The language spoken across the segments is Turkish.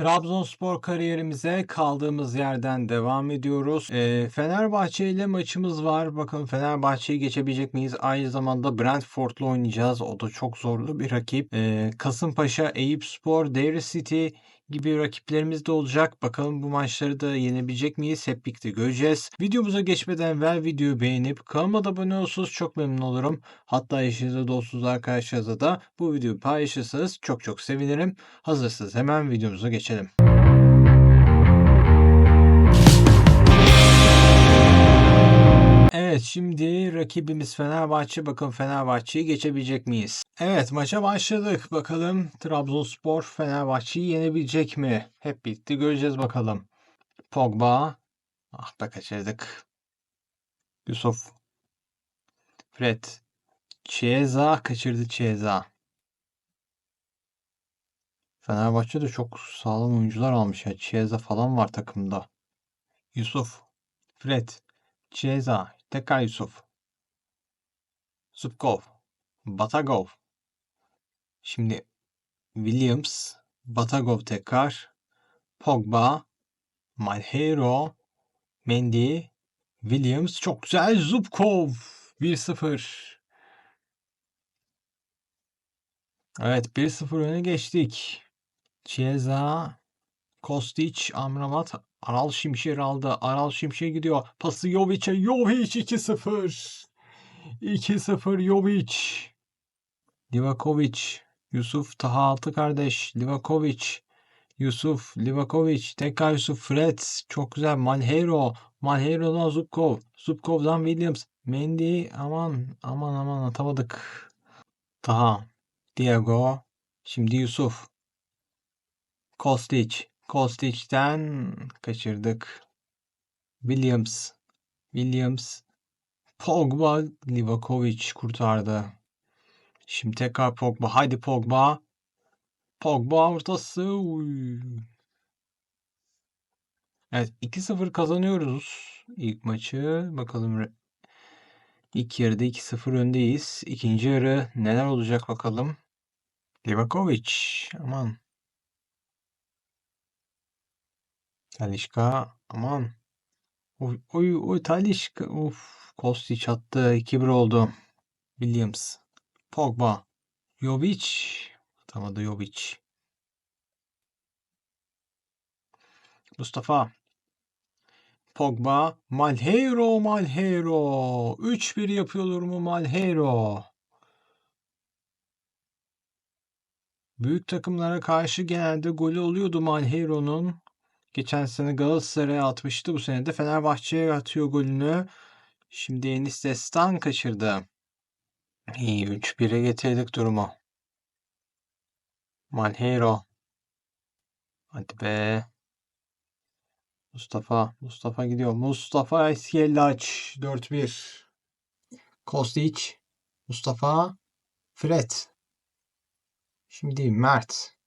Trabzonspor kariyerimize kaldığımız yerden devam ediyoruz. Ee, Fenerbahçe ile maçımız var. Bakalım Fenerbahçe'yi geçebilecek miyiz? Aynı zamanda Brentford'la oynayacağız. O da çok zorlu bir rakip. Ee, Kasımpaşa, Eyüpspor, Devre City gibi rakiplerimiz de olacak. Bakalım bu maçları da yenebilecek miyiz? Hep birlikte göreceğiz. Videomuza geçmeden evvel videoyu beğenip kanalıma da abone olursanız çok memnun olurum. Hatta eşinizle dostunuz arkadaşlarınızla da bu videoyu paylaşırsanız çok çok sevinirim. Hazırsanız hemen videomuza geçelim. Evet şimdi rakibimiz Fenerbahçe. Bakalım Fenerbahçe'yi geçebilecek miyiz? Evet maça başladık. Bakalım Trabzonspor Fenerbahçe'yi yenebilecek mi? Hep birlikte göreceğiz bakalım. Pogba. Ah be kaçırdık. Yusuf. Fred. Chiesa kaçırdı Chiesa. Fenerbahçe de çok sağlam oyuncular almış ya. Chiesa falan var takımda. Yusuf. Fred. Chiesa. Tekrar Yusuf. Zubkov. Batagov. Şimdi Williams. Batagov tekrar. Pogba. Malheiro. Mendy. Williams. Çok güzel. Zubkov. 1-0. Evet 1-0 öne geçtik. Chiesa, Kostic, Amrabat, Aral Şimşek aldı. Aral Şimşek gidiyor. Pası Jovic'e. Jovic 2-0. 2-0 Jovic. Livakovic. Yusuf Taha Altı kardeş. Livakovic. Yusuf. Livakovic. Tekrar Yusuf. Fred. Çok güzel. Malheiro. Malheiro'dan Zubkov. Zubkov'dan Williams. Mendy. Aman aman aman atamadık. Taha. Diego. Şimdi Yusuf. Kostic. Kostic'ten kaçırdık. Williams. Williams. Pogba. Livakovic kurtardı. Şimdi tekrar Pogba. Haydi Pogba. Pogba ortası. Uy. Evet 2-0 kazanıyoruz ilk maçı. Bakalım ilk yarıda 2-0 öndeyiz. İkinci yarı neler olacak bakalım. Livakovic. Aman. Talişka. Aman. Oy oy, oy Talişka. Of. Kostic attı. 2-1 oldu. Williams. Pogba. Jovic. Atamadı Jovic. Mustafa. Pogba. Malheiro. Malheiro. 3-1 yapıyorlar mu Malheiro? Büyük takımlara karşı genelde golü oluyordu Malheiro'nun. Geçen sene Galatasaray'a atmıştı. Bu sene de Fenerbahçe'ye atıyor golünü. Şimdi Enis Destan kaçırdı. İyi 3-1'e getirdik durumu. Malheiro. Hadi be. Mustafa. Mustafa gidiyor. Mustafa Eskellaç. 4-1. Kostic. Mustafa. Fred. Şimdi Mert.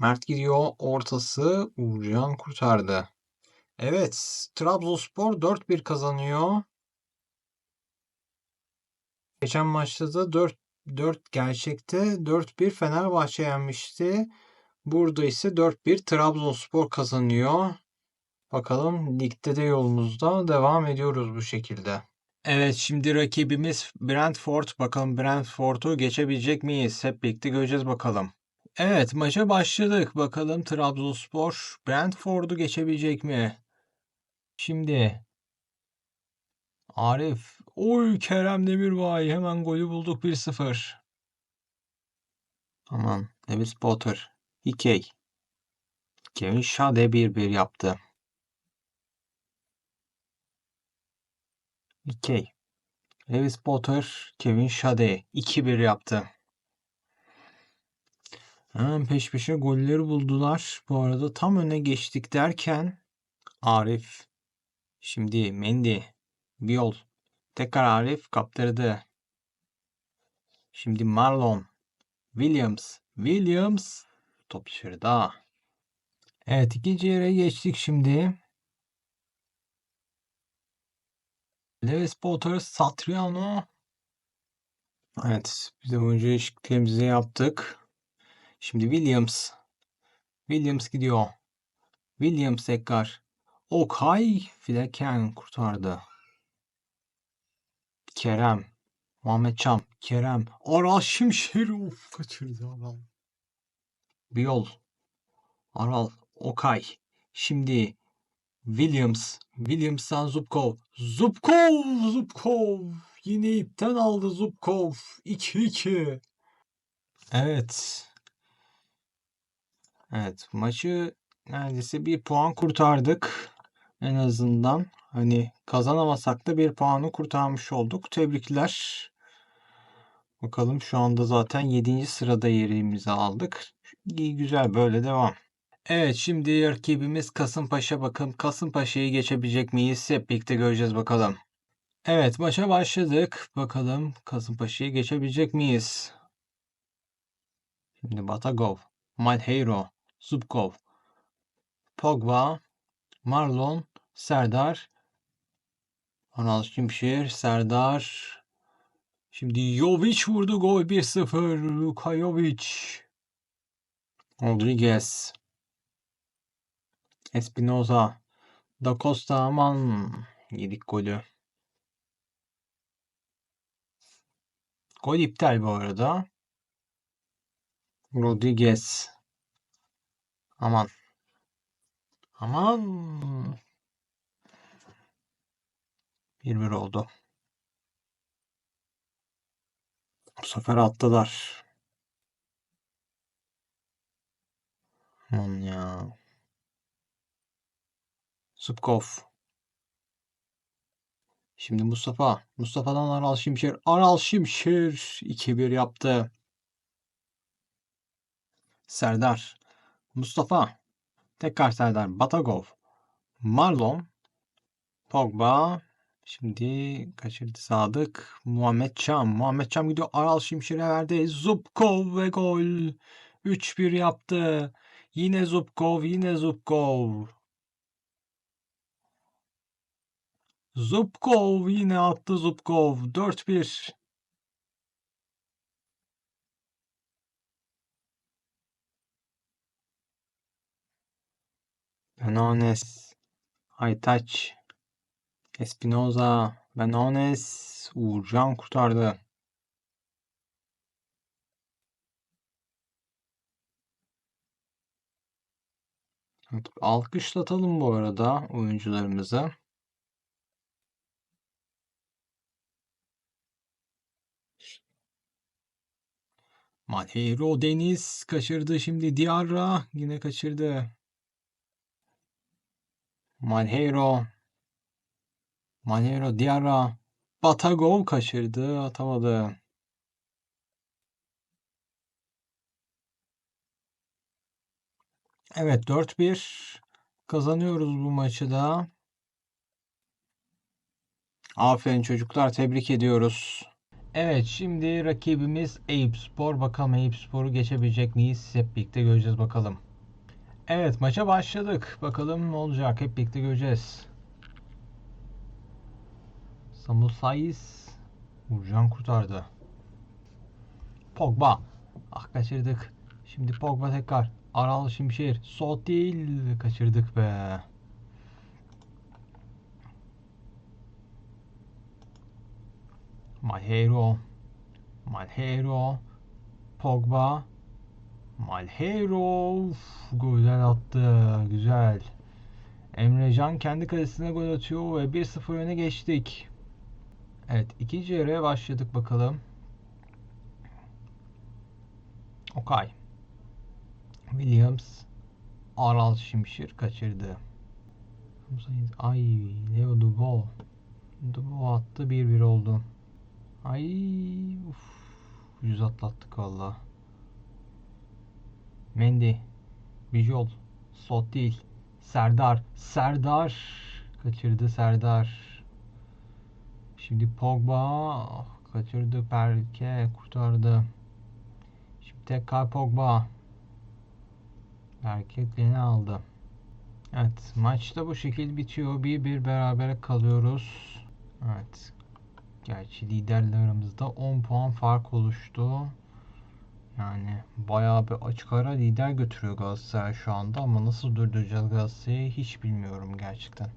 Mert gidiyor. Ortası Uğurcan kurtardı. Evet. Trabzonspor 4-1 kazanıyor. Geçen maçta da 4 4 gerçekte 4-1 Fenerbahçe yenmişti. Burada ise 4-1 Trabzonspor kazanıyor. Bakalım ligde de yolumuzda devam ediyoruz bu şekilde. Evet şimdi rakibimiz Brentford. Bakalım Brentford'u geçebilecek miyiz? Hep birlikte göreceğiz bakalım. Evet maça başladık. Bakalım Trabzonspor Brentford'u geçebilecek mi? Şimdi Arif. Oy Kerem Demirbay. Hemen golü bulduk 1-0. Aman. Lewis Potter. Hikey. Kevin Schade 1-1 yaptı. Hikey. Lewis Potter. Kevin Schade 2-1 yaptı. Hemen peş peşe golleri buldular. Bu arada tam öne geçtik derken Arif. Şimdi Mendy. Biol. Tekrar Arif kaptırdı. Şimdi Marlon. Williams. Williams. Top dışarıda. Evet ikinci yere geçtik şimdi. Lewis Potter, Satriano. Evet biz de oyuncu değişikliklerimizi yaptık. Şimdi Williams. Williams gidiyor. Williams tekrar. Okay Fleken kurtardı. Kerem. Muhammed Çam. Kerem. Aral Şimşir. Of kaçırdı Aral. Bir yol. Aral. Okay. Şimdi Williams. Williams'tan Zubkov. Zubkov. Zubkov. Yine ipten aldı Zubkov. 2-2. Evet. Evet. Maçı neredeyse bir puan kurtardık. En azından. Hani kazanamasak da bir puanı kurtarmış olduk. Tebrikler. Bakalım şu anda zaten 7. sırada yerimizi aldık. İyi güzel böyle devam. Evet şimdi rakibimiz Kasımpaşa bakın Kasımpaşa'yı geçebilecek miyiz? Hep birlikte göreceğiz bakalım. Evet maça başladık. Bakalım Kasımpaşa'yı geçebilecek miyiz? Şimdi Batagov, Malheiro, Zubkov, Pogba, Marlon, Serdar, Ronald Şimşir, Serdar. Şimdi Jovic vurdu gol 1-0. Luka Jovic. Rodriguez. Espinoza. Da Costa aman. Yedik golü. Gol iptal bu arada. Rodriguez. Aman. Aman. 1-1 oldu. Bu sefer attılar. Aman ya. Zubkov. Şimdi Mustafa. Mustafa'dan Aral Şimşir. Aral Şimşir 2-1 yaptı. Serdar. Mustafa. Tekrar Serdar. Batagov. Marlon. Pogba. Şimdi kaçırdı Sadık. Muhammed Çam. Muhammed Çam gidiyor. Aral Şimşir'e verdi. Zubkov ve gol. 3-1 yaptı. Yine Zubkov. Yine Zubkov. Zubkov yine attı Zubkov. 4-1. Benones. Aytaç. Espinoza. Benones. Uğurcan kurtardı. Alkışlatalım bu arada oyuncularımızı. Malheiro Deniz kaçırdı şimdi Diarra yine kaçırdı. Malheiro Malheiro Diarra Batagov kaçırdı atamadı. Evet 4-1 kazanıyoruz bu maçı da. Aferin çocuklar tebrik ediyoruz. Evet şimdi rakibimiz Eyüp Spor. Bakalım Eyüp Spor'u geçebilecek miyiz? Hep birlikte göreceğiz bakalım. Evet maça başladık. Bakalım ne olacak? Hep birlikte göreceğiz. Samu Saiz Uğurcan kurtardı. Pogba. Ah kaçırdık. Şimdi Pogba tekrar. Aral Şimşir. Sotil. Kaçırdık be. Malheiro. Malheiro. Pogba. Malheiro. Uf, güzel attı. Güzel. Emrecan kendi kalesine gol atıyor ve 1-0 öne geçtik. Evet ikinci yarıya başladık bakalım. Okay. Williams. Aral Şimşir kaçırdı. Ay Leo Dubo. Dubo attı 1-1 oldu. Ay uf. Yüz atlattık valla. Mendy. Bijol. Sotil. Serdar. Serdar. Kaçırdı Serdar. Şimdi Pogba. Kaçırdı Perke. Kurtardı. Şimdi tekrar Pogba. Berke aldı. Evet maçta bu şekilde bitiyor. Bir bir berabere kalıyoruz. Evet. Gerçi liderle aramızda 10 puan fark oluştu. Yani bayağı bir açık ara lider götürüyor Galatasaray şu anda ama nasıl durduracağız Galatasaray'ı hiç bilmiyorum gerçekten.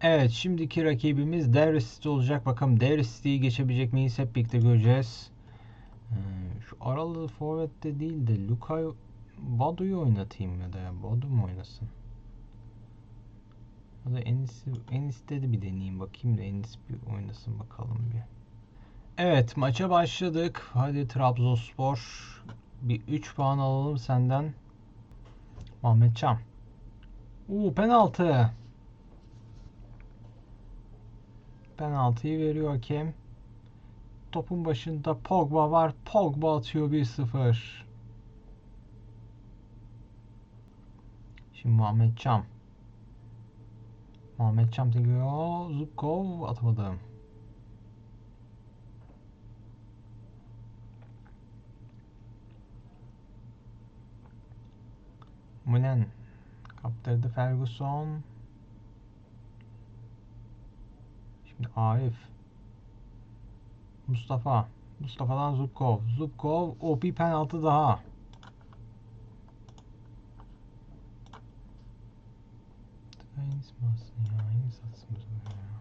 Evet şimdiki rakibimiz Devre City olacak. Bakalım Devre City'yi geçebilecek miyiz hep birlikte göreceğiz. Ee, şu aralı forvette değil de Lukay Badu'yu oynatayım ya da ya Badu mu oynasın? Ya da Enis, Enis'te de bir deneyeyim bakayım da Enis bir oynasın bakalım bir. Evet maça başladık. Hadi Trabzonspor. Bir 3 puan alalım senden. Ahmet Çam. Uuu penaltı. Penaltıyı veriyor hakem. Topun başında Pogba var. Pogba atıyor 1-0. Şimdi Muhammed Çam. Muhammed Çam geliyor. Zubkov atamadı. Mulen kaptırdı Ferguson. Şimdi Arif. Mustafa. Mustafa'dan Zubkov. Zubkov. O bir penaltı daha. Enis mi atsın ya? Bu sefer ya.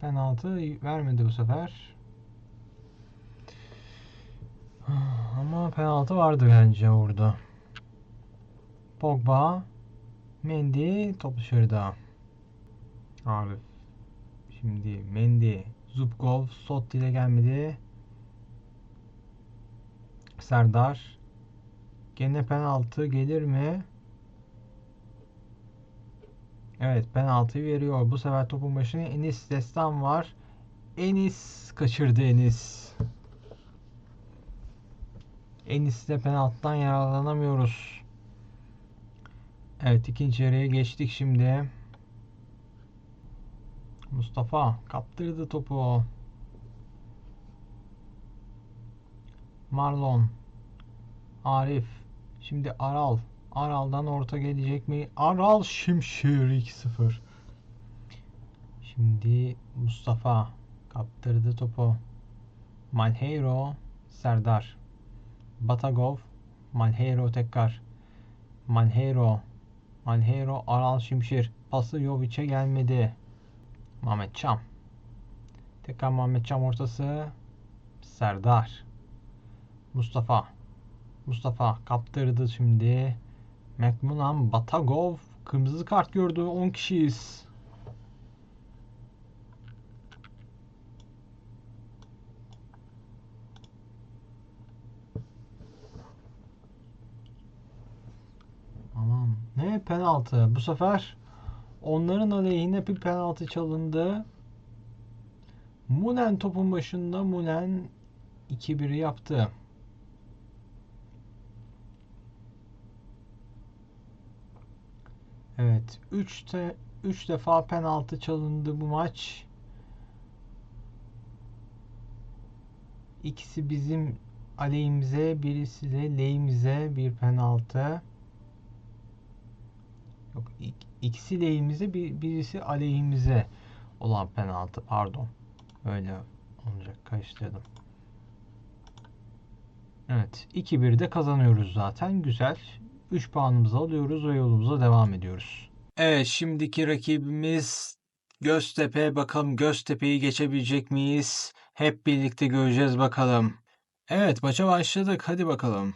Penaltı vermedi bu sefer. Ama penaltı vardı bence orada. Pogba, Mendy top dışarıda. Abi şimdi Mendy, Zubkov, Sot ile gelmedi. Serdar. Gene penaltı gelir mi? Evet penaltı veriyor. Bu sefer topun başına Enis Destan var. Enis kaçırdı Enis. Enis'le penaltıdan yararlanamıyoruz. Evet ikinci yarıya geçtik şimdi. Mustafa kaptırdı topu. Marlon. Arif. Şimdi Aral. Aral'dan orta gelecek mi? Aral Şimşir 2-0. Şimdi Mustafa kaptırdı topu. Malheiro. Serdar. Batagov. Malheiro tekrar. Malheiro. Malheiro Aral Şimşir. Pası Jovic'e gelmedi. Mehmet Çam. Tekrar Mehmet Çam ortası. Serdar. Mustafa. Mustafa kaptırdı şimdi. Mekmunan Batagov kırmızı kart gördü. 10 kişiyiz. Aman ne penaltı. Bu sefer onların aleyhine bir penaltı çalındı. Mulen topun başında Mulen 2-1 yaptı. Evet. 3 de 3 defa penaltı çalındı bu maç. İkisi bizim aleyhimize, birisi de lehimize bir penaltı. Yok, ik- ikisi lehimize, bir, birisi aleyhimize olan penaltı. Pardon. Öyle olacak. Karıştırdım. Evet. 2-1'de kazanıyoruz zaten. Güzel. 3 puanımızı alıyoruz ve yolumuza devam ediyoruz. Evet, şimdiki rakibimiz Göztepe. Bakalım Göztepe'yi geçebilecek miyiz? Hep birlikte göreceğiz bakalım. Evet, maça başladık. Hadi bakalım.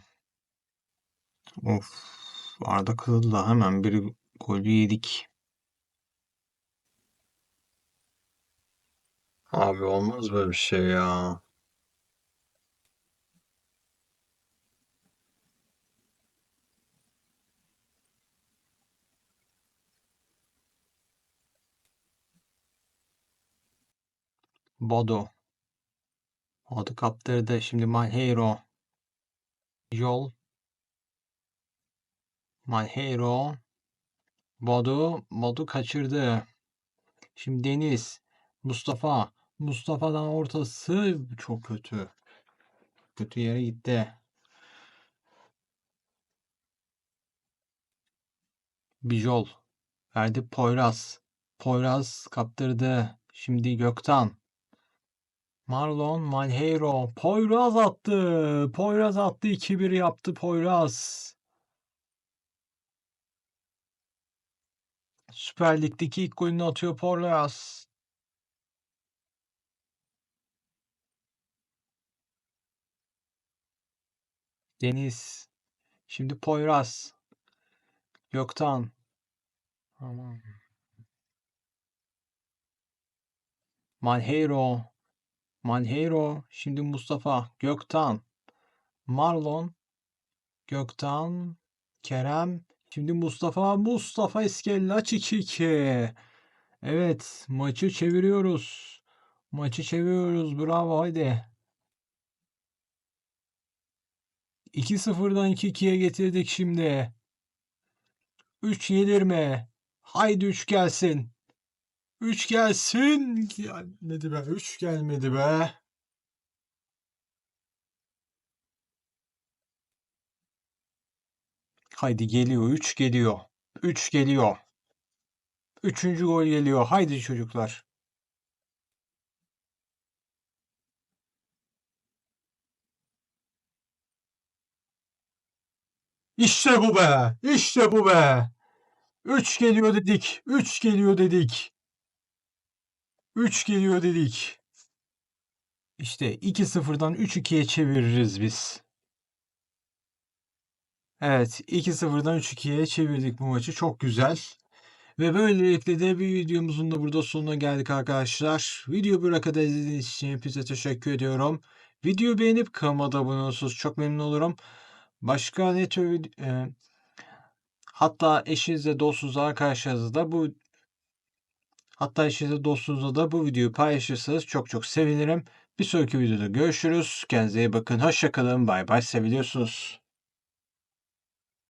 Of, Arda kırıldı. Hemen bir golü yedik. Abi olmaz böyle bir şey ya. Bodo. Bodo kaptırdı. Şimdi Malheiro. Yol. Malheiro. Bodo. Bodo kaçırdı. Şimdi Deniz. Mustafa. Mustafa'dan ortası çok kötü. Kötü yere gitti. Bijol. Verdi Poyraz. Poyraz kaptırdı. Şimdi Göktan. Marlon Malheiro. Poyraz attı. Poyraz attı. 2-1 yaptı Poyraz. Süper Lig'deki ilk golünü atıyor Poyraz. Deniz. Şimdi Poyraz. Göktan. Aman. Malheiro. Malheiro. Şimdi Mustafa. Göktan. Marlon. Göktan. Kerem. Şimdi Mustafa. Mustafa İskellaç 2-2. Evet. Maçı çeviriyoruz. Maçı çeviriyoruz. Bravo. Haydi. 2-0'dan 2-2'ye getirdik şimdi. 3 gelir mi? Haydi 3 gelsin. 3 gelsin. Gelmedi be. 3 gelmedi be. Haydi geliyor. 3 geliyor. 3 geliyor. Üçüncü gol geliyor. Haydi çocuklar. İşte bu be. İşte bu be. 3 geliyor dedik. 3 geliyor dedik. 3 geliyor dedik. İşte 2-0'dan 3-2'ye çeviririz biz. Evet 2-0'dan 3-2'ye çevirdik bu maçı. Çok güzel. Ve böylelikle de bir videomuzun da burada sonuna geldik arkadaşlar. Video buraya kadar izlediğiniz için hepinize teşekkür ediyorum. Videoyu beğenip kanalıma da abone olursanız çok memnun olurum. Başka ne tür e, hatta eşinizle dostunuzla arkadaşlarınızla bu hatta eşinizle dostunuzla da bu videoyu paylaşırsanız çok çok sevinirim. Bir sonraki videoda görüşürüz. Kendinize iyi bakın. Hoşçakalın. Bay bay. Seviliyorsunuz.